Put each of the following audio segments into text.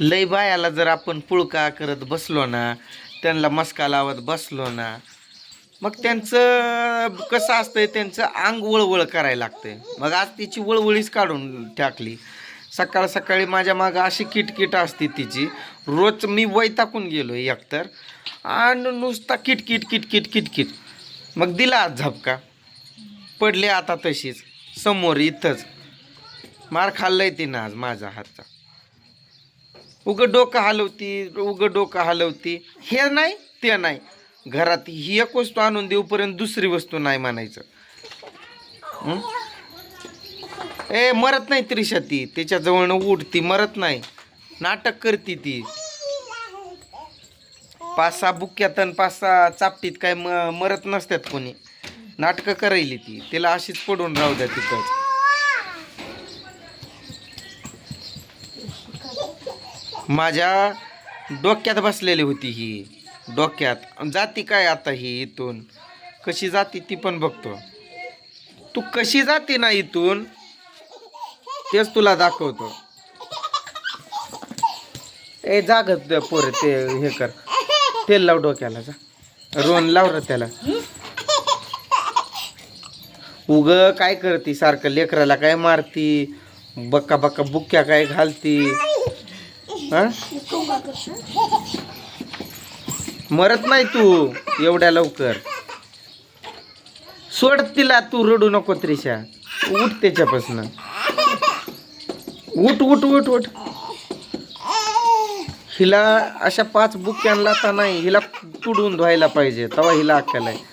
लय बायाला जर आपण पुळका करत बसलो ना त्यांना मस्का लावत बसलो ना मग त्यांचं कसं असतंय त्यांचं अंग वळवळ करायला लागतंय. मग आज तिची वळवळीच काढून टाकली. सकाळ सकाळी माझ्या मागं अशी किटकिट असते तिची. रोज मी वैताकून गेलो एकतर. आणि नुसता किटकिट किटकिट किटकिट. मग दिला आज झपका. पडले आता तशीच. समोर इथंच. मार खाल्लंय तिनं आज माझा हातचा. उगं डोकं हलवती उगं डोकं हलवती. हे नाही ते नाही. घरात ही एक वस्तू आणून देऊपर्यंत दुसरी वस्तू नाही म्हणायचं. ए मरत नाही त्रिशा ती. त्याच्याजवळनं उठती मरत नाही. नाटक करते ती. पाच सहा बुक्यात आणि पाच सहा चापटीत काय म मरत नसतात कोणी. नाटकं करायली ती. तिला अशीच पडून राहू द्या तिथं. माझ्या डोक्यात बसलेली होती ही. डोक्यात. जाती काय आता ही इथून? कशी जाती ती पण बघतो. तू कशी जाते ना इथून? तेच तुला दाखवतो. ए जागत पोर ते हे कर. तेल लाव डोक्याला जा. रोन लाव र त्याला. उग काय करती सारखं लेकराला काय मारती? बक्का बक्का बुक्क्या काय घालती? मरत नाही तू एवढ्या लवकर. सोड तिला तू रडू नको त्रिशा. उठ त्याच्यापासून. उठ उठ उठ उठ. हिला अशा पाच बुक्यांना तर नाही हिला तुडून धुवायला पाहिजे तवा हिला अक्कल आहे.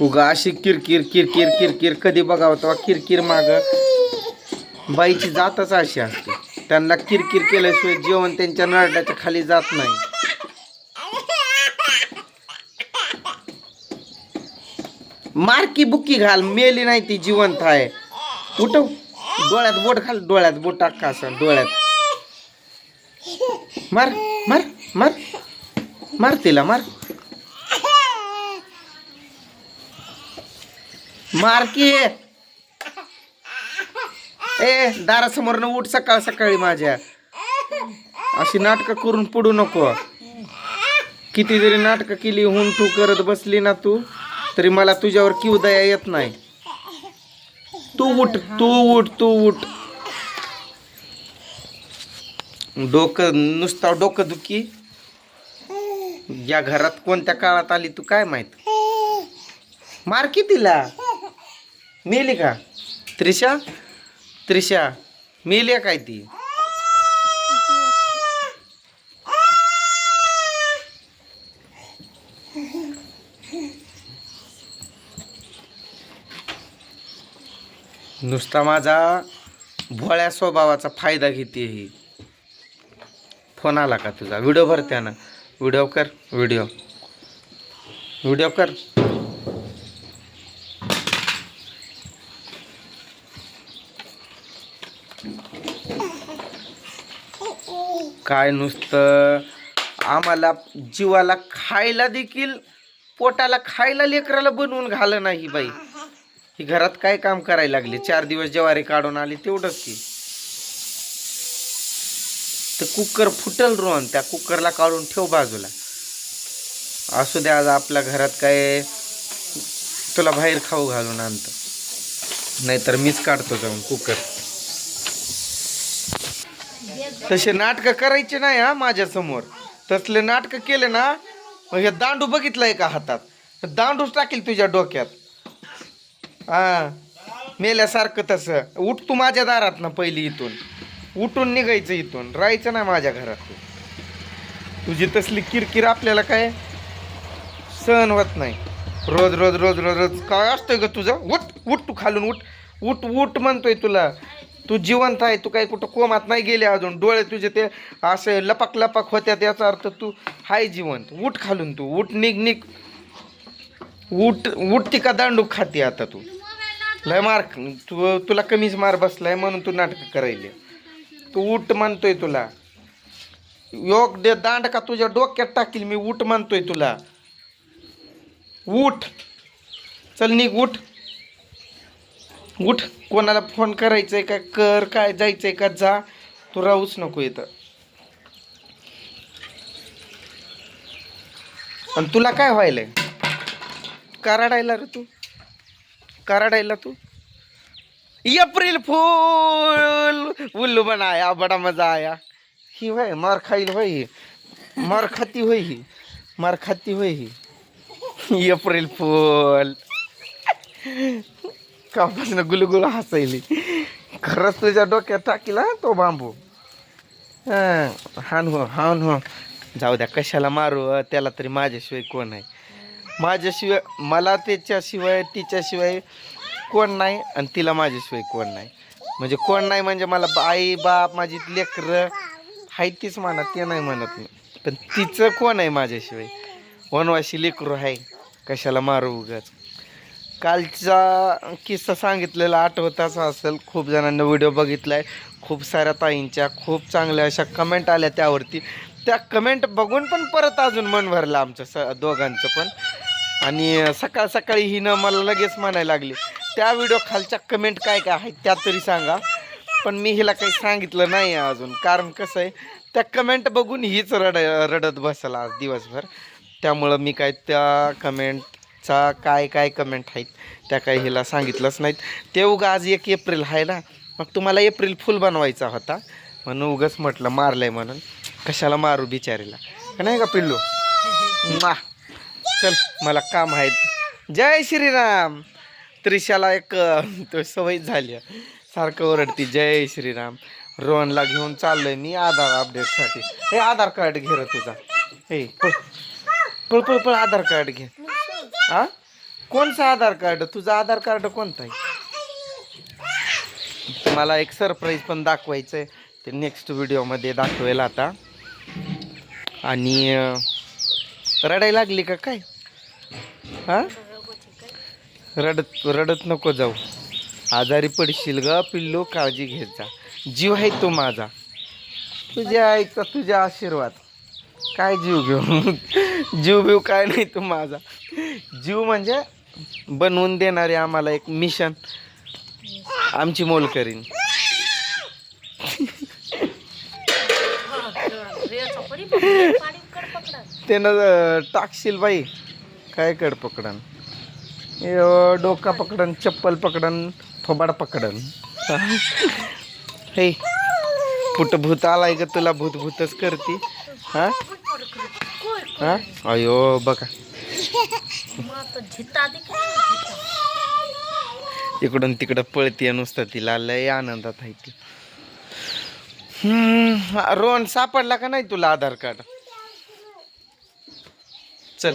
उगा अशी किरकिर किरकिर किरकिर कधी बघावं तेव्हा किरकिर माग. बाईची जातच अशी असते. त्यांना किरकिर केल्याशिवाय जेवण त्यांच्या नरड्याच्या खाली जात नाही. मारकी बुक्की घाल मेली नाही ती जिवंत आहे. उठव. डोळ्यात बोट घाल डोळ्यात बोट टाका असं डोळ्यात. मार मार मार. मार तिला मार. मारकी ए दारासमोरनं उठ सकाळ सकाळी माझ्या. अशी नाटकं करून पडू नको. किती जरी नाटकं केली हुन तू करत बसली ना तू तरी मला तुझ्यावर किव दया येत नाही. तू उठ तू उठ तू उठ. डोकं नुसता डोकं दुखी. या घरात कोणत्या काळात आली तू काय माहीत? मार की तिला. मेली का त्रिशा? त्रिशा. मेली आहे काय ती? नुसता माझा भोळ्या स्वभावाचा फायदा घेते ही. फोन आला का तुझा? व्हिडिओ भरत्यानं व्हिडिओ कर व्हिडिओ. व्हिडिओ कर. काय नुसतं? आम्हाला जीवाला खायला देखील पोटाला खायला लेकराला बनवून घाल नाही बाई. ही घरात काय काम करायला लागले? चार दिवस ज्वारी काढून आली तेवढंच की. तर कुकर फुटल रोहन त्या कुकरला काढून ठेव बाजूला. असू द्या आज आपल्या घरात काय तुला बाहेर खाऊ घालून आणतं. नाहीतर मीच काढतो जाऊन कुकर. तसे नाटकं करायचे नाही हा माझ्यासमोर तसले नाटकं केले ना मग हे दांडू बघितलंय एका हातात? दांडूच टाकेल तुझ्या डोक्यात. हा मेल्यासारखं तसं. उठ तू माझ्या दारात ना पहिली इथून. उठून निघायचं इथून. राहायचं ना माझ्या घरात तुझी तसली किरकिर आपल्याला काय? सहन होत नाही. रोज रोज रोज रोज रोज. काय असतंय ग तुझं? उठ उठ तू खालून उठ. उठ उठ म्हणतोय तुला. तू जिवंत आहे तू काही कुठं कोमात नाही गेले अजून. डोळे तुझे ते असे लपक लपक होत्या याचा अर्थ तू हाय जिवंत. उठ खालून तू उठ निघ निघ. उठ उठती का दांडू खाते आता तू. लय मार तू तुला कमीच मार बसलाय म्हणून तू नाटक करायले. तू उठ म्हणतोय तुला. योग दे दांड का तुझ्या डोक्यात टाकील मी उठ म्हणतोय तुला. उठ. चल निघ उठ. उठ कोणाला फोन करायचंय का कर काय जायचंय का जा. तू राहूच नको इथं. आणि तुला काय व्हायलंय? कराडायला रे तू? कराडायला तू? एप्रिल फूल उल्लू बनाया बडा मजा आया. ही व्हाय मार खाईल होय ही. मार खाती होय ही. मार खाती होय ही. एप्रिल फूल. कापासून गुलगुल हसायली. खरंच तुझ्या डोक्यात टाकीला तो बांबू. हां हान हो हान हो. जाऊ द्या कशाला मारू त्याला तरी माझ्याशिवाय कोण आहे? माझ्याशिवाय मला त्याच्याशिवाय तिच्याशिवाय कोण नाही आणि तिला माझ्याशिवाय कोण नाही. म्हणजे कोण नाही म्हणजे मला आई बाप माझी लेकरं हाय तीच म्हणा ते नाही म्हणत मी. पण तिचं कोण आहे माझ्याशिवाय? वनवाशी लेकरू आहे. कशाला मारू उगाच? कालचा किस्सा सांगितलेला आठवताच असेल. खूप जणांना व्हिडिओ बघितला आहे खूप साऱ्या ताईंच्या खूप चांगल्या अशा कमेंट आल्या त्यावरती. त्या कमेंट बघून पण परत अजून मन भरलं आमचं स दोघांचं पण. आणि सकाळ सकाळी हिनं मला लगेच म्हणायला लागली त्या व्हिडिओ खालच्या कमेंट काय काय आहेत त्या तरी सांगा. पण मी हिला काही सांगितलं नाही अजून. कारण कसं आहे त्या कमेंट बघून हीच रड रडत बसला आज दिवसभर. त्यामुळं मी काय त्या कमेंट चा काय काय कमेंट आहेत? त्या काही हिला सांगितलंच नाहीत. ते उगा आज एक एप्रिल आहे ना मग तुम्हाला एप्रिल फुल बनवायचा होता. म्हणून उगाच म्हटलं मारलंय म्हणून. कशाला मारू बिचारीला? नाही का पिल्लू? मा. चल मला काम आहे. जय श्रीराम. त्रिशाला एक तो सवय झाली आहे. सारखं ओरडती जय श्रीराम. रोहनला घेऊन चाललोय मी आधार अपडेटसाठी हे आधार कार्ड घे तुझा. हे पळ पळ पळ आधार कार्ड घे. हा? कोणचं आधार कार्ड? तुझं आधार कार्ड कोणतं आहे मला एक सरप्राईज पण दाखवायचं आहे ते नेक्स्ट व्हिडिओमध्ये दाखवेल आता. आणि रडाय रडायला लागली का काय? हा? रडत रडत नको जाऊ. आजारी पडशील ग पिल्लू काळजी घेत जा. जीव आहे तो माझा. तुझ्या आईचा तुझ्या आशीर्वाद? काय जीव घेऊ? जीव बिव काय नाही तू माझा. जीव म्हणजे बनवून देणारे आम्हाला एक मिशन. आमची मोल करीन त्यानं टाकशील बाई. काय कड पकडन डोका पकडन चप्पल पकडन थोबाड पकडन. हे कुठं भूत आलाय का तुला भूत भूतच करती. हा? हा? अयो बघा. इकडून तिकडं पळतीये नुसतं तिला लय आनंदात आहे ती. हम्म, रोहन सापडला का नाही तुला आधार कार्ड? चल.